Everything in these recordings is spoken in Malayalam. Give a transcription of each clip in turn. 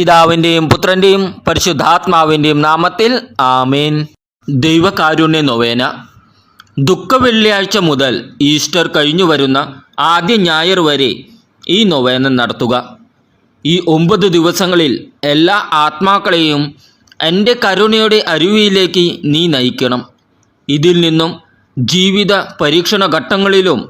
പിതാവിന്റെയും പുത്രന്റെയും പരിശുദ്ധാത്മാവിന്റെയും നാമത്തിൽ ആമേൻ. ദൈവകാരുണ്യ നൊവേന. ദുഃഖ വെള്ളിയാഴ്ച മുതൽ ഈസ്റ്റർ കഴിഞ്ഞു വരുന്ന ആദ്യ ഞായർ വരെ ഈ നൊവേന നടത്തുക. ഈ ഒമ്പത് ദിവസങ്ങളിൽ എല്ലാ ആത്മാക്കളെയും എന്റെ കരുണയുടെ അരുവിയിലേക്ക് നീ നയിക്കണം. ഇതിൽ നിന്നും ജീവിത പരീക്ഷണ ഘട്ടങ്ങളിലും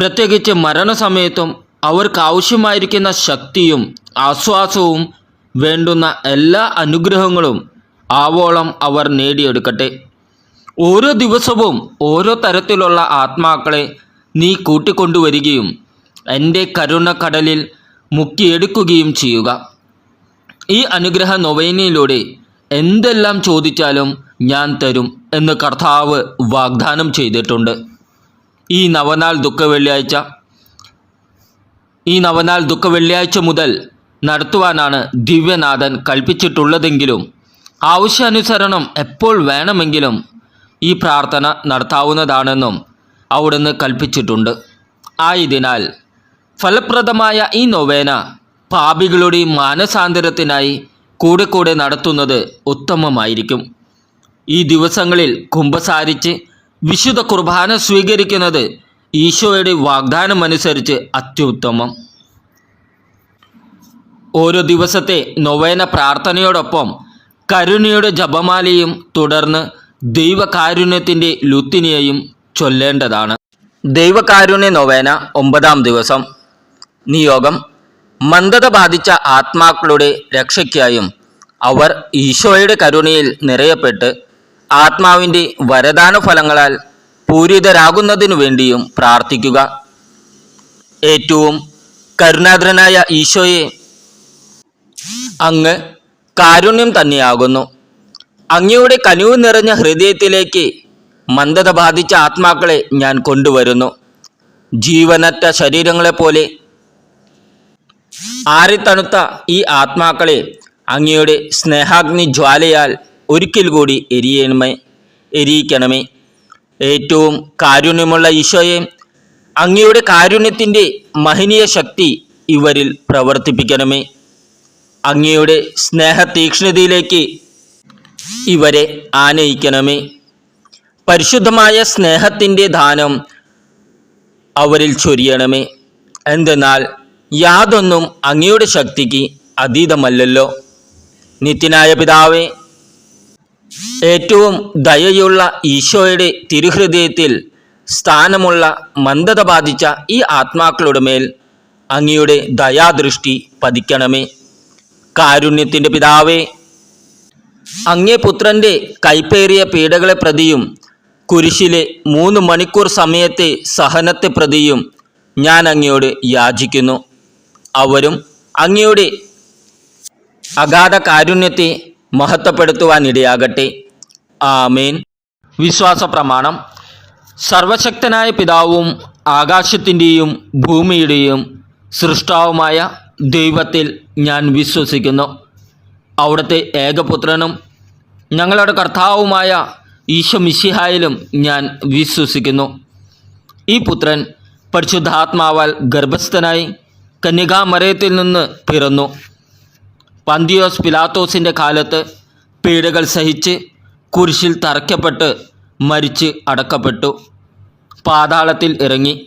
പ്രത്യേകിച്ച് മരണസമയത്തും അവർക്ക് ആവശ്യമായിരിക്കുന്ന ശക്തിയും ആശ്വാസവും വേണ്ടുന്ന എല്ലാ അനുഗ്രഹങ്ങളും ആവോളം അവർ നേടിയെടുക്കട്ടെ. ഓരോ ദിവസവും ഓരോ തരത്തിലുള്ള ആത്മാക്കളെ നീ കൂട്ടിക്കൊണ്ടുവരികയും എന്റെ കരുണക്കടലിൽ മുക്കിയെടുക്കുകയും ചെയ്യുക. ഈ അനുഗ്രഹ നൊവേനയിലൂടെ എന്തെല്ലാം ചോദിച്ചാലും ഞാൻ തരും എന്ന് കർത്താവ് വാഗ്ദാനം ചെയ്തിട്ടുണ്ട്. ഈ നവനാൾ ദുഃഖ വെള്ളിയാഴ്ച ഈ നവനാൾ ദുഃഖ വെള്ളിയാഴ്ച മുതൽ നടത്തുവാനാണ് ദിവ്യനാഥൻ കൽപ്പിച്ചിട്ടുള്ളതെങ്കിലും ആവശ്യാനുസരണം എപ്പോൾ വേണമെങ്കിലും ഈ പ്രാർത്ഥന നടത്താവുന്നതാണെന്നും അവിടുന്ന് കൽപ്പിച്ചിട്ടുണ്ട്. ആയതിനാൽ ഫലപ്രദമായ ഈ നൊവേന പാപികളുടെ മാനസാന്തരത്തിനായി കൂടെ കൂടെ നടത്തുന്നത് ഉത്തമമായിരിക്കും. ഈ ദിവസങ്ങളിൽ കുംഭസാരിച്ച് വിശുദ്ധ കുർബാന സ്വീകരിക്കുന്നത് ഈശോയുടെ വാഗ്ദാനമനുസരിച്ച് അത്യുത്തമം. ഓരോ ദിവസത്തെ നൊവേന പ്രാർത്ഥനയോടൊപ്പം കരുണയുടെ ജപമാലയും തുടർന്ന് ദൈവകാരുണ്യത്തിന്റെ ലുത്തിനിയെയും ചൊല്ലേണ്ടതാണ്. ദൈവകാരുണ്യ നൊവേന ഒമ്പതാം ദിവസം. നിയോഗം. മന്ദത ബാധിച്ച ആത്മാക്കളുടെ രക്ഷയ്ക്കായും അവർ ഈശോയുടെ കരുണയിൽ നിറയപ്പെട്ട് ആത്മാവിന്റെ വരദാന ഫലങ്ങളാൽ പൂരിതരാകുന്നതിനു വേണ്ടിയും പ്രാർത്ഥിക്കുക. ഏറ്റവും കരുണാദ്രനായ ഈശോയെ അങ്ങ് കാരുണ്യം തന്നെയാകുന്നു. അങ്ങയുടെ കനിവ് നിറഞ്ഞ ഹൃദയത്തിലേക്ക് മന്ദത ബാധിച്ച ആത്മാക്കളെ ഞാൻ കൊണ്ടുവരുന്നു. ജീവനറ്റ ശരീരങ്ങളെപ്പോലെ ആറിത്തണുത്ത ഈ ആത്മാക്കളെ അങ്ങയുടെ സ്നേഹാഗ്നി ജ്വാലയാൽ ഒരിക്കൽ കൂടി എരിയണമേ എരിയിക്കണമേ. ഏറ്റവും കാരുണ്യമുള്ള ഈശോയെ അങ്ങയുടെ കാരുണ്യത്തിന്റെ മഹനീയ ശക്തി ഇവരിൽ പ്രവർത്തിപ്പിക്കണമേ. അങ്ങയുടെ സ്നേഹതീക്ഷ്ണതയിലേക്ക് ഇവരെ ആനയിക്കണമേ. പരിശുദ്ധമായ സ്നേഹത്തിന്റെ ദാനം അവരിൽ ചൊരിയണമേ. എന്തെന്നാൽ യാതൊന്നും അങ്ങയുടെ ശക്തിക്ക് അതീതമല്ലല്ലോ. നിത്യനായ പിതാവേ ഏറ്റവും ദയയുള്ള ഈശോയുടെ തിരുഹൃദയത്തിൽ സ്ഥാനമുള്ള മന്ദത ബാധിച്ച ഈ ആത്മാക്കളുടെ മേൽ അങ്ങയുടെ ദയാദൃഷ്ടി പതിക്കണമേ. കാരുണ്യത്തിന്റെ പിതാവേ അങ്ങേ പുത്രന്റെ കൈപ്പേറിയ പീഡകളെ പ്രതിയും കുരിശിലെ മൂന്ന് മണിക്കൂർ സമയത്തെ സഹനത്തെ പ്രതിയും ഞാൻ അങ്ങയോട് യാചിക്കുന്നു. അവരും അങ്ങയുടെ അഗാധ കാരുണ്യത്തെ മഹത്വപ്പെടുത്തുവാനിടയാകട്ടെ ആമേൻ. വിശ്വാസ പ്രമാണം. സർവശക്തനായ പിതാവും ആകാശത്തിന്റെയും ഭൂമിയുടെയും സൃഷ്ടാവുമായ ദൈവത്തിൽ ഞാൻ വിശ്വസിക്കുന്നു. അവിടുത്തെ ഏകപുത്രനും ഞങ്ങളുടെ കർത്താവുമായ ഈശോ മിശിഹായിലും ഞാൻ വിശ്വസിക്കുന്നു. ഈ പുത്രൻ പരിശുദ്ധാത്മാവാൽ ഗർഭസ്ഥനായി കന്യകാമരയത്തിൽ നിന്ന് പിറന്നു. പന്തിയോസ് പിലാത്തോസിന്റെ കാലത്ത് പീഡകൾ സഹിച്ച് കുരിശിൽ തറയ്ക്കപ്പെട്ട് മരിച്ച് അടക്കപ്പെട്ടു. പാതാളത്തിൽ ഇറങ്ങി.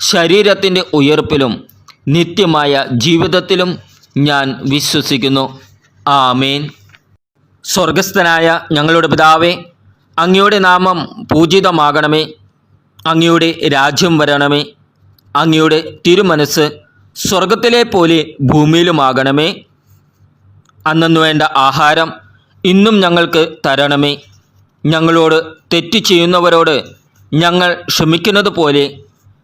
ശരീരത്തിന്റെ ഉയർപ്പിലും നിത്യമായ ജീവിതത്തിലും ഞാൻ വിശ്വസിക്കുന്നു. ആമേൻ. സ്വർഗസ്ഥനായ ഞങ്ങളുടെ പിതാവേ അങ്ങയുടെ നാമം പൂജിതമാകണമേ. അങ്ങയുടെ രാജ്യം വരണമേ. അങ്ങയുടെ തിരുമനസ് സ്വർഗത്തിലെ പോലെ ഭൂമിയിലുമാകണമേ. അന്നു വേണ്ട ആഹാരം ഇന്നും ഞങ്ങൾക്ക് തരണമേ. ഞങ്ങളോട് തെറ്റ് ചെയ്യുന്നവരോട് ഞങ്ങൾ ക്ഷമിക്കുന്നത് പോലെ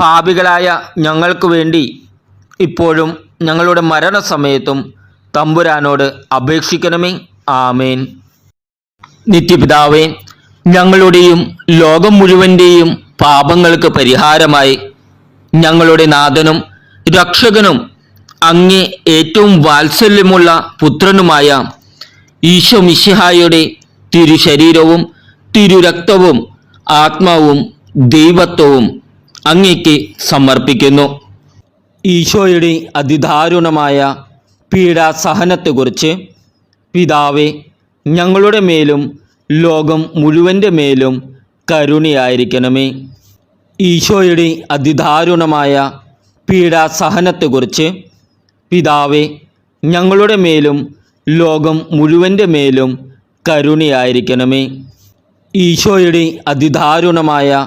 പാപികളായ ഞങ്ങൾക്ക് വേണ്ടി ഇപ്പോഴും ഞങ്ങളുടെ മരണസമയത്തും തമ്പുരാനോട് അപേക്ഷിക്കണമേ. ആമേൻ. നിത്യപിതാവേ ഞങ്ങളുടെയും ലോകം മുഴുവന്റെയും പാപങ്ങൾക്ക് പരിഹാരമായി ഞങ്ങളുടെ നാഥനും രക്ഷകനും അങ്ങേ ഏറ്റവും വാത്സല്യമുള്ള പുത്രനുമായ ഈശോ മിശിഹായുടെ തിരുശരീരവും തിരുരക്തവും ആത്മാവും ദൈവത്വവും അങ്ങേക്ക് സമർപ്പിക്കുന്നു. ഈശോയുടെ അതിദാരുണമായ പീഡാസഹനത്തെക്കുറിച്ച് പിതാവെ ഞങ്ങളുടെ മേലും ലോകം മുഴുവന്റെ മേലും കരുണയായിരിക്കണമേ. ഈശോയുടെ അതിദാരുണമായ പീഡാസഹനത്തെക്കുറിച്ച് പിതാവെ ഞങ്ങളുടെ മേലും ലോകം മുഴുവന്റെ മേലും കരുണയായിരിക്കണമേ. ഈശോയുടെ അതിദാരുണമായ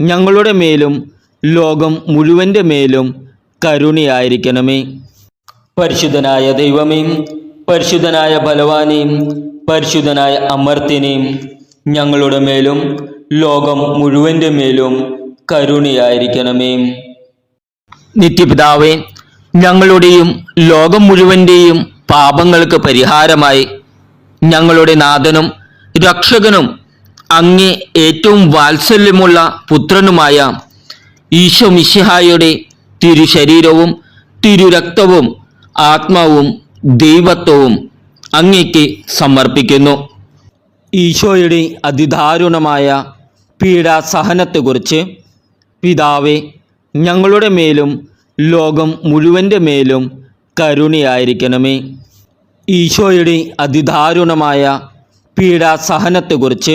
ഞങ്ങളുടെ മേലും ലോകം മുഴുവന്റെ മേലും കരുണയായിരിക്കണമേ. പരിശുദ്ധനായ ദൈവമേ പരിശുദ്ധനായ ബലവാനെയും പരിശുദ്ധനായ അമർത്തിനെയും ഞങ്ങളുടെ മേലും ലോകം മുഴുവന്റെ മേലും കരുണയായിരിക്കണമേ. നിത്യപിതാവേ ഞങ്ങളുടെയും ലോകം മുഴുവന്റെയും പാപങ്ങൾക്ക് പരിഹാരമായി ഞങ്ങളുടെ നാഥനും രക്ഷകനും അങ്ങേ ഏറ്റവും വാത്സല്യമുള്ള പുത്രനുമായ ഈശോ മിശിഹായുടെ തിരുശരീരവും തിരുരക്തവും ആത്മാവും ദൈവത്വവും അങ്ങേക്ക് സമർപ്പിക്കുന്നു. ഈശോയുടെ അതിദാരുണമായ പീഡാസഹനത്തെക്കുറിച്ച് പിതാവെ ഞങ്ങളുടെ മേലും ലോകം മുഴുവന്റെ മേലും കരുണയായിരിക്കണമേ. ഈശോയുടെ അതിദാരുണമായ പീഡാസഹനത്തെക്കുറിച്ച്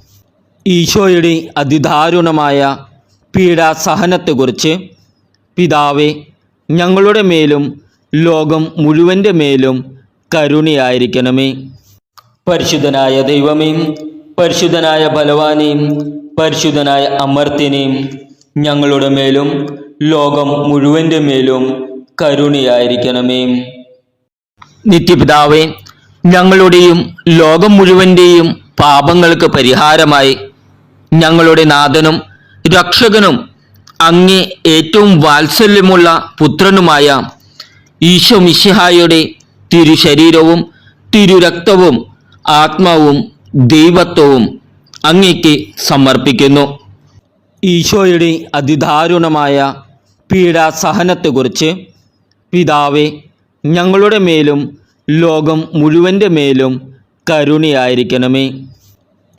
ഈശോയുടെ അതിദാരുണമായ പീഡാസഹനത്തെക്കുറിച്ച് പിതാവെ ഞങ്ങളുടെ മേലും ലോകം മുഴുവന്റെ മേലും കരുണയായിരിക്കണമേ. പരിശുദ്ധനായ ദൈവമേ പരിശുദ്ധനായ ബലവാനെയും പരിശുദ്ധനായ അമർത്തിനെയും ഞങ്ങളുടെ മേലും ലോകം മുഴുവന്റെ മേലും കരുണയായിരിക്കണമേ. നിത്യപിതാവേ ഞങ്ങളുടെയും ലോകം മുഴുവന്റെയും പാപങ്ങൾക്ക് പരിഹാരമായി ഞങ്ങളുടെ നാഥനും രക്ഷകനും അങ്ങേ ഏറ്റവും വാത്സല്യമുള്ള പുത്രനുമായ ഈശോ മിശിഹായുടെ തിരുശരീരവും തിരുരക്തവും ആത്മാവും ദൈവത്വവും അങ്ങയ്ക്ക് സമർപ്പിക്കുന്നു. ഈശോയുടെ അതിദാരുണമായ പീഡാസഹനത്തെക്കുറിച്ച് പിതാവെ ഞങ്ങളുടെ മേലും ലോകം മുഴുവന്റെ മേലും കരുണയായിരിക്കണമേ.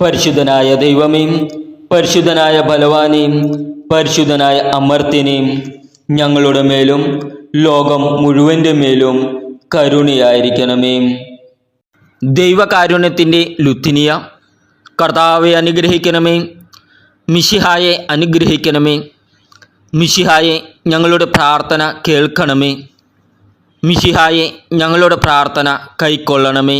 പരിശുദ്ധനായ ദൈവമേ പരിശുദ്ധനായ ബലവാനെയും പരിശുദ്ധനായ അമർത്തിനെയും ഞങ്ങളുടെ മേലും ലോകം മുഴുവന്റെ മേലും കരുണയായിരിക്കണമേ. ദൈവകാരുണ്യത്തിന്റെ ലുത്തിനിയ കർത്താവെ അനുഗ്രഹിക്കണമേ മിഷിഹായെ അനുഗ്രഹിക്കണമേ മിഷിഹായെ ഞങ്ങളുടെ പ്രാർത്ഥന കേൾക്കണമേ മിഷിഹായെ ഞങ്ങളുടെ പ്രാർത്ഥന കൈക്കൊള്ളണമേ.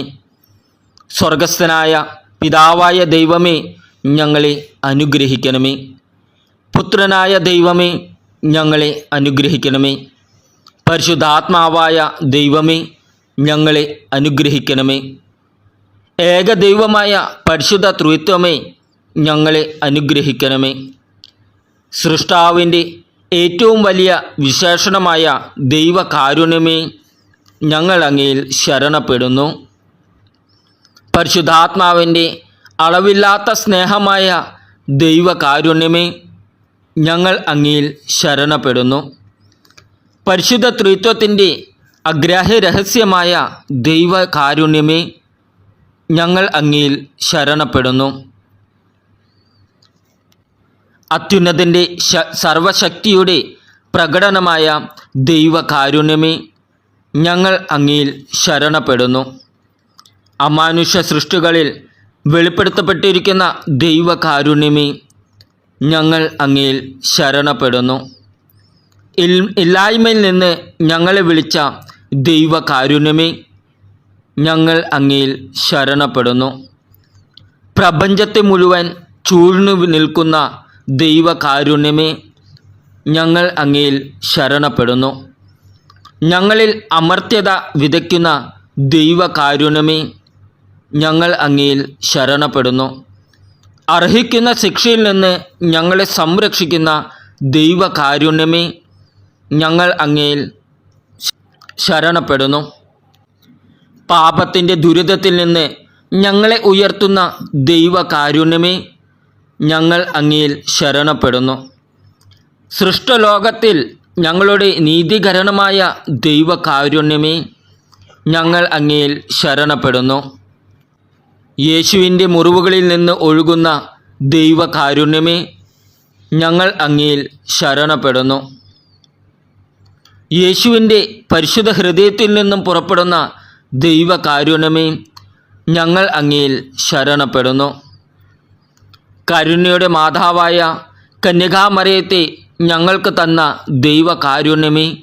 സ്വർഗസ്ഥനായ പിതാവായ ദൈവമേ ഞങ്ങളെ അനുഗ്രഹിക്കണമേ. പുത്രനായ ദൈവമേ ഞങ്ങളെ അനുഗ്രഹിക്കണമേ. പരിശുദ്ധാത്മാവായ ദൈവമേ ഞങ്ങളെ അനുഗ്രഹിക്കണമേ. ഏകദൈവമായ പരിശുദ്ധ ത്രിത്വമേ ഞങ്ങളെ അനുഗ്രഹിക്കണമേ. സൃഷ്ടാവിന്റെ ഏറ്റവും വലിയ വിശേഷണമായ ദൈവകാരുണ്യമേ ഞങ്ങൾ അങ്ങയിൽ ശരണപ്പെടുന്നു. പരിശുദ്ധാത്മാവിന്റെ അളവില്ലാത്ത സ്നേഹമായ ദൈവകാരുണ്യമേ ഞങ്ങൾ അങ്ങയിൽ ശരണപ്പെടുന്നു. പരിശുദ്ധ ത്രിത്വത്തിന്റെ അഗ്രാഹ്യ രഹസ്യമായ ദൈവകാരുണ്യമേ ഞങ്ങൾ അങ്ങയിൽ ശരണപ്പെടുന്നു. അത്യുന്നതിന്റെ സർവശക്തിയുടെ പ്രകടനമായ ദൈവകാരുണ്യമേ ഞങ്ങൾ അങ്ങയിൽ ശരണപ്പെടുന്നു. അമാനുഷ്യ സൃഷ്ടികളിൽ വെളിപ്പെടുത്തപ്പെട്ടിരിക്കുന്ന ദൈവകാരുണ്യമേ ഞങ്ങൾ അങ്ങയിൽ ശരണപ്പെടുന്നു. ഇല്ലായ്മയിൽ നിന്ന് ഞങ്ങളെ വിളിച്ച ദൈവകാരുണ്യമേ ഞങ്ങൾ അങ്ങയിൽ ശരണപ്പെടുന്നു. പ്രപഞ്ചത്തെ മുഴുവൻ ചൂഴ്ന്നു നിൽക്കുന്ന ദൈവകാരുണ്യമേ ഞങ്ങൾ അങ്ങയിൽ ശരണപ്പെടുന്നു. ഞങ്ങളിൽ അമർത്യത വിതയ്ക്കുന്ന ദൈവകാരുണ്യമേ ഞങ്ങൾ അങ്ങയിൽ ശരണപ്പെടുന്നു. അർഹിക്കുന്ന ശിക്ഷയിൽ നിന്ന് ഞങ്ങളെ സംരക്ഷിക്കുന്ന ദൈവകാരുണ്യമേ ഞങ്ങൾ അങ്ങയിൽ ശരണപ്പെടുന്നു. പാപത്തിന്റെ ദുരിതത്തിൽ നിന്ന് ഞങ്ങളെ ഉയർത്തുന്ന ദൈവകാരുണ്യമേ ഞങ്ങൾ അങ്ങയിൽ ശരണപ്പെടുന്നു. സൃഷ്ടലോകത്തിൽ ഞങ്ങളുടെ നീതികരണമായ ദൈവകാരുണ്യമേ ഞങ്ങൾ അങ്ങയിൽ ശരണപ്പെടുന്നു. യേശുവിന്റെ മുറിവുകളിൽ നിന്ന് ഒഴുകുന്ന ദൈവകാരുണ്യമേ ഞങ്ങൾ അങ്ങയിൽ ശരണപ്പെടുന്നു. യേശുവിന്റെ പരിശുദ്ധ ഹൃദയത്തിൽ നിന്നും പുറപ്പെടുന്ന ദൈവകാരുണ്യമേ ഞങ്ങൾ അങ്ങയിൽ ശരണപ്പെടുന്നു. കരുണയുടെ മാതാവായ കന്യകാമരയത്തെ ഞങ്ങൾക്ക് തന്ന ദൈവകാരുണ്യമേ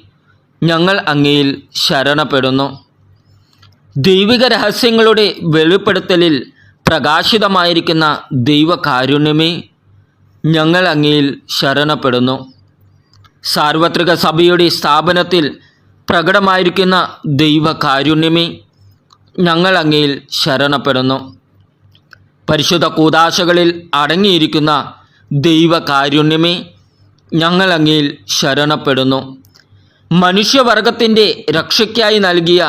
ഞങ്ങൾ അങ്ങയിൽ ശരണപ്പെടുന്നു. ദൈവിക രഹസ്യങ്ങളുടെ വെളിപ്പെടുത്തലിൽ പ്രകാശിതമായിരിക്കുന്ന ദൈവകാരുണ്യമേ ഞങ്ങൾ അങ്ങയിൽ ശരണപ്പെടുന്നു. സാർവത്രിക സഭയുടെ സ്ഥാപനത്തിൽ പ്രകടമായിരിക്കുന്ന ദൈവകാരുണ്യമേ ഞങ്ങൾ അങ്ങയിൽ ശരണപ്പെടുന്നു. പരിശുദ്ധ കൂതാശകളിൽ അടങ്ങിയിരിക്കുന്ന ദൈവകാരുണ്യമേ ഞങ്ങൾ അങ്ങയിൽ ശരണപ്പെടുന്നു. മനുഷ്യവർഗത്തിന്റെ രക്ഷയ്ക്കായി നൽകിയ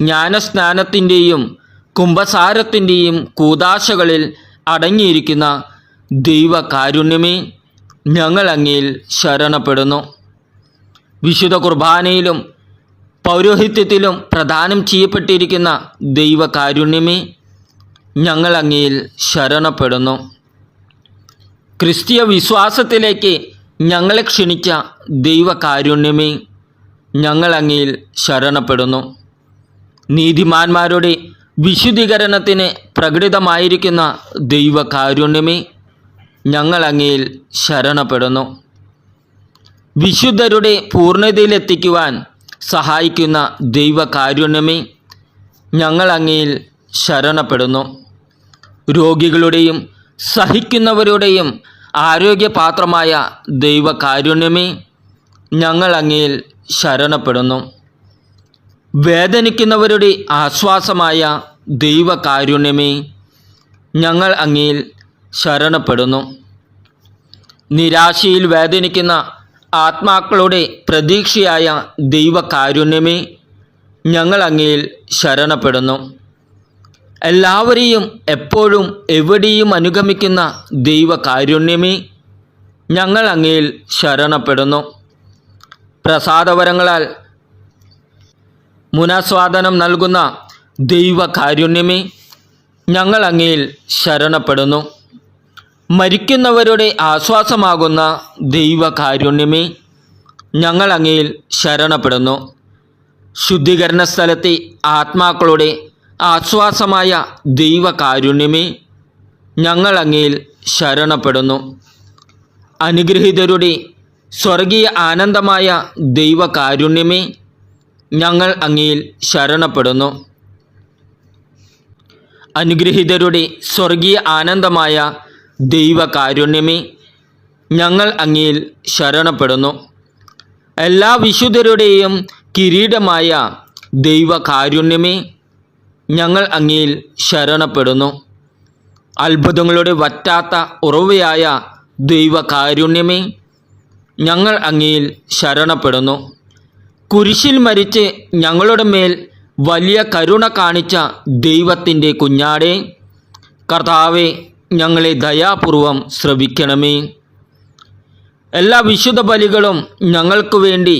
ജ്ഞാനസ്നാനത്തിന്റെയും കുംഭസാരത്തിന്റെയും കൂതാശകളിൽ അടങ്ങിയിരിക്കുന്ന ദൈവകാരുണ്യമേ ഞങ്ങൾ അങ്ങയിൽ ശരണപ്പെടുന്നു. വിശുദ്ധ കുർബാനയിലും പൗരോഹിത്യത്തിലും പ്രദാനം ചെയ്യപ്പെട്ടിരിക്കുന്ന ദൈവകാരുണ്യമേ ഞങ്ങൾ അങ്ങയിൽ ശരണപ്പെടുന്നു. ക്രിസ്തീയ വിശ്വാസത്തിലേക്ക് ഞങ്ങളെ ക്ഷണിച്ച ദൈവകാരുണ്യമേ ഞങ്ങൾ അങ്ങയിൽ ശരണപ്പെടുന്നു. നീതിമാന്മാരുടെ വിശുദ്ധീകരണത്തിന് പ്രകടിതമായിരിക്കുന്ന ദൈവകാരുണ്യമേ ഞങ്ങൾ അങ്ങയിൽ ശരണപ്പെടുന്നു. വിശുദ്ധരുടെ പൂർണതയിലെത്തിക്കുവാൻ സഹായിക്കുന്ന ദൈവകാരുണ്യമേ ഞങ്ങൾ അങ്ങയിൽ ശരണപ്പെടുന്നു. രോഗികളുടെയും സഹിക്കുന്നവരുടെയും ആരോഗ്യപാത്രമായ ദൈവകാരുണ്യമേ ഞങ്ങൾ അങ്ങയിൽ ശരണപ്പെടുന്നു. വേദനിക്കുന്നവരുടെ ആശ്വാസമായ ദൈവകാരുണ്യമേ ഞങ്ങൾ അങ്ങയിൽ ശരണപ്പെടുന്നു. നിരാശയിൽ വേദനിക്കുന്ന ആത്മാക്കളുടെ പ്രതീക്ഷയായ ദൈവകാരുണ്യമേ ഞങ്ങൾ അങ്ങയിൽ ശരണപ്പെടുന്നു. എല്ലാവരെയും എപ്പോഴും എവിടെയും അനുഗമിക്കുന്ന ദൈവകാരുണ്യമേ ഞങ്ങൾ അങ്ങയിൽ ശരണപ്പെടുന്നു. പ്രസാദവരങ്ങളാൽ മുനാസ്വാദനം നൽകുന്ന ദൈവകാരുണ്യമേ ഞങ്ങൾ അങ്ങയിൽ ശരണപ്പെടുന്നു. മരിക്കുന്നവരുടെ ആശ്വാസമാകുന്ന ദൈവകാരുണ്യമേ ഞങ്ങൾ അങ്ങയിൽ ശരണപ്പെടുന്നു. ശുദ്ധീകരണ സ്ഥലത്തെ ആത്മാക്കളുടെ ആശ്വാസമായ ദൈവകാരുണ്യമേ ഞങ്ങൾ അങ്ങയിൽ ശരണപ്പെടുന്നു. അനുഗ്രഹീതരുടെ സ്വർഗീയ ആനന്ദമായ ദൈവകാരുണ്യമേ ഞങ്ങൾ അങ്ങയിൽ ശരണപ്പെടുന്നു. അനുഗ്രഹീതരുടെ സ്വർഗീയ ആനന്ദമായ ദൈവകാരുണ്യമേ ഞങ്ങൾ അങ്ങയിൽ ശരണപ്പെടുന്നു. എല്ലാ വിശുദ്ധരുടെയും കിരീടമായ ദൈവകാരുണ്യമേ ഞങ്ങൾ അങ്ങയിൽ ശരണപ്പെടുന്നു. അത്ഭുതങ്ങളുടെ വറ്റാത്ത ഉറവയായ ദൈവകാരുണ്യമേ ഞങ്ങൾ അങ്ങയിൽ ശരണപ്പെടുന്നു. കുരിശിൽ മരിച്ച് ഞങ്ങളുടെ മേൽ വലിയ കരുണ കാണിച്ച ദൈവത്തിന്റെ കുഞ്ഞാടെ കർത്താവെ ഞങ്ങളെ ദയാപൂർവം ശ്രവിക്കണമേ. എല്ലാ വിശുദ്ധ ബലികളും ഞങ്ങൾക്ക് വേണ്ടി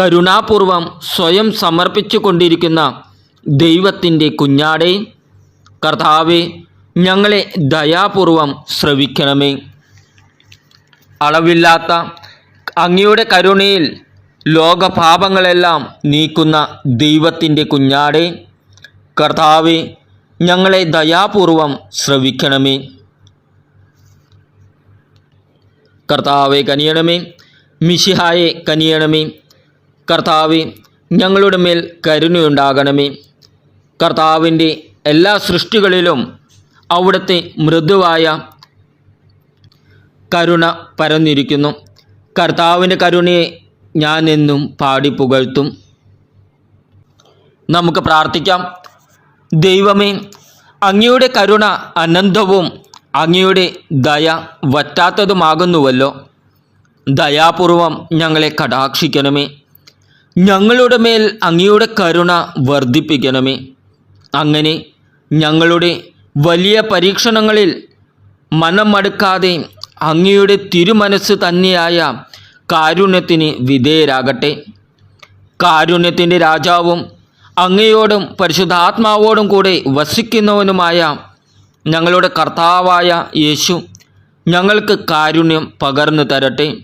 കരുണാപൂർവം സ്വയം സമർപ്പിച്ചു കൊണ്ടിരിക്കുന്ന ദൈവത്തിന്റെ കുഞ്ഞാടെ കർത്താവെ ഞങ്ങളെ ദയാപൂർവം ശ്രവിക്കണമേ. അളവില്ലാത്ത അങ്ങയുടെ കരുണയിൽ ലോകപാപങ്ങളെല്ലാം നീക്കുന്ന ദൈവത്തിന്റെ കുഞ്ഞാടെ കർത്താവെ ഞങ്ങളെ ദയാപൂർവം ശ്രവിക്കണമേ. കർത്താവെ കനിയണമേ മിഷിഹായെ കനിയണമേ. കർത്താവെ ഞങ്ങളുടെ മേൽ കരുണയുണ്ടാകണമേ. കർത്താവിന്റെ എല്ലാ സൃഷ്ടികളിലും അവിടുത്തെ മൃദുവായ കരുണ പരന്നിരിക്കുന്നു. കർത്താവിന്റെ കരുണയെ ഞാൻ എന്നും പാടി പുകഴ്ത്തും. നമുക്ക് പ്രാർത്ഥിക്കാം. ദൈവമേ അങ്ങയുടെ കരുണ അനന്തവും അങ്ങയുടെ ദയ വറ്റാത്തതുമാകുന്നുവല്ലോ. ദയാപൂർവം ഞങ്ങളെ കടാക്ഷിക്കണമേ. ഞങ്ങളുടെ മേൽ അങ്ങയുടെ കരുണ വർദ്ധിപ്പിക്കണമേ. അങ്ങനെ ഞങ്ങളുടെ വലിയ പരീക്ഷണങ്ങളിൽ മനം മടുക്കാതെ അങ്ങയുടെ തിരുമനസ് തന്നെയായ കാരുണ്യത്തിന് വിധേയരാകട്ടെ. കാരുണ്യത്തിന്റെ രാജാവും അങ്ങയോടും പരിശുദ്ധാത്മാവോടും കൂടെ വസിക്കുന്നവനുമായ ഞങ്ങളുടെ കർത്താവായ യേശു ഞങ്ങൾക്ക് കാരുണ്യം പകർന്നു തരട്ടെ.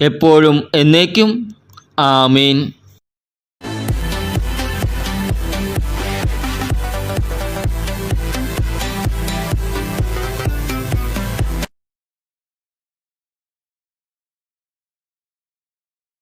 എപ്പോഴും എന്നേക്കും. ആമേൻ.